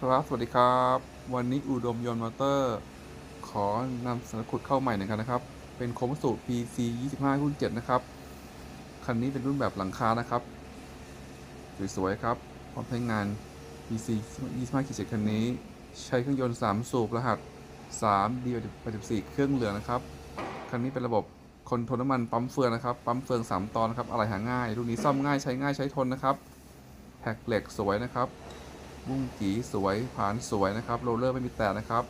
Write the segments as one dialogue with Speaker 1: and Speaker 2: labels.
Speaker 1: ครับ สวัสดีครับ วันนี้อุดมยนต์มอเตอร์ ขอนำสารขุดเข้าใหม่หนึ่งกันนะครับ เป็นโคมสูตร PC 25รุ่น7นะครับ คันนี้เป็นรุ่นแบบหลังคานะครับ สวย ๆ ครับ พร้อมใช้งาน PC 25ขีด7คันนี้ ใช้เครื่องยนต์ 3 สูบรหัส 3 D84 เครื่องเหลืองนะครับ คันนี้เป็นระบบคอนโทรลน้ำมันปั๊มเฟืองนะครับ ปั๊มเฟือง 3 ตอนนะครับ อะไรหาง่าย รุ่นนี้ซ่อมง่ายใช้ง่ายใช้ทนนะครับแท็กเหล็กสวยนะครับ บุ้งกีสวยผานสวยนะครับโรลเลอร์ไม่มีแตกนะครับ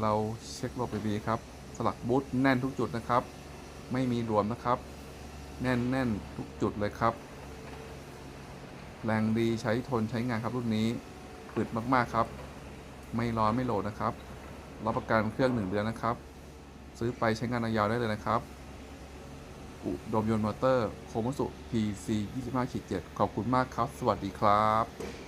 Speaker 1: เราเช็คระบบดีครับ สลักบูทแน่นทุกจุดนะครับ ไม่มีรวมนะครับ แน่นแน่นทุกจุดเลยครับ แรงดีใช้ทนใช้งานครับรุ่นนี้อึดมากๆครับ ไม่ร้อนไม่โหลดนะครับรับประกันเครื่องหนึ่งเดือนนะครับ ซื้อไปใช้งานยาวได้เลยนะครับอุดมยนต์มอเตอร์ โคมสุ PC 25-7 ขอบคุณมากครับ สวัสดีครับ